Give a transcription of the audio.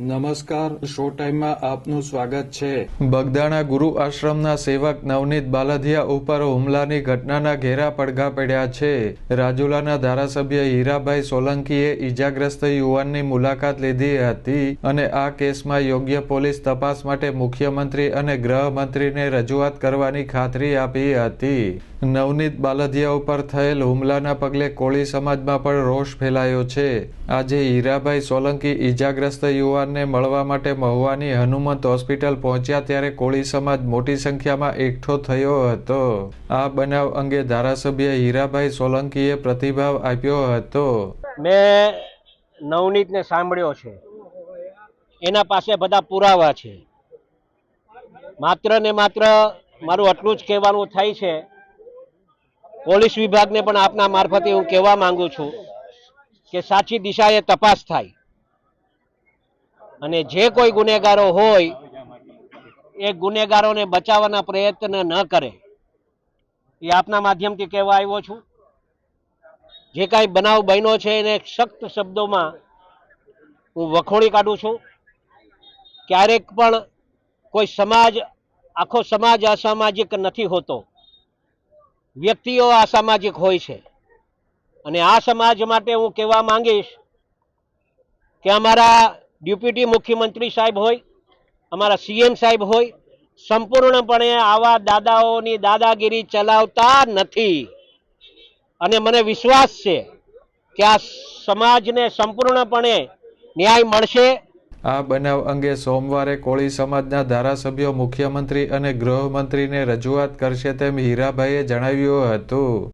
નમસ્કાર શો ટાઈમમાં આપનું સ્વાગત છે. બગદાણા ગુરુ આશ્રમના સેવક નવનીત બાલધિયા ઉપર હુમલાની ઘટનાના ઘેરા પડઘા પડ્યા છે. રાજુલાના ધારાસભ્ય હીરાભાઈ સોલંકીએ ઈજાગ્રસ્ત યુવાનની મુલાકાત લીધી હતી અને આ કેસમાં યોગ્ય પોલીસ તપાસ માટે મુખ્યમંત્રી અને ગૃહમંત્રીને રજૂઆત કરવાની ખાતરી આપી હતી. નવનીત બાલધિયા ઉપર થયેલ હુમલાના પગલે કોળી સમાજમાં પણ રોષ ફેલાયો છે. આજે હીરાભાઈ સોલંકી ઈજાગ્રસ્ત યુવાનને મળવા માટે મહુવાની હનુમંત હોસ્પિટલ પહોંચ્યા ત્યારે કોળી સમાજ મોટી સંખ્યામાં એકઠો થયો હતો. આ બનાવ અંગે ધારાસભ્ય હીરાભાઈ સોલંકીએ પ્રતિભાવ આપ્યો હતો. મેં નવનીતને સાંભળ્યો છે. એના પાસે બધા પુરાવા છે. માત્ર ને માત્ર મારું આટલું જ કહેવાનું થાય છે. પોલીસ વિભાગને પણ આપના મારફતે હું કહેવા માંગુ છું કે સાચી દિશાએ તપાસ થાય. અને જે કોઈ ગુનેગારો હોય, એ ગુનેગારોને બચાવવાના પ્રયત્ન ન કરે. એ આપના માધ્યમથી કહેવા આવ્યો છું. જે કાંઈ બનાવ બન્યો છે, એને સખ્ત શબ્દોમાં હું વખોડી કાઢું છું. ક્યારેક પણ કોઈ સમાજ, આખો સમાજ અસામાજિક નથી હોતો. વ્યક્તિઓ અસામાજિક હોય છે. અને આ સમાજ માટે હું કહેવા માંગીશ કે અમારા ડેપ્યુટી મુખ્યમંત્રી સાહેબ હોય, અમારા સીએમ સાહેબ હોય, સંપૂર્ણપણે આવા દાદાઓની દાદાગીરી ચલાવતા નથી. અને મને વિશ્વાસ છે કે આ સમાજને સંપૂર્ણપણે ન્યાય મળશે. આ બનાવ અંગે સોમવારે કોળી સમાજના ધારાસભ્યો, મુખ્યમંત્રી અને ગૃહમંત્રીને રજૂઆત કરશે તેમ હીરાભાઈએ જણાવ્યું હતું.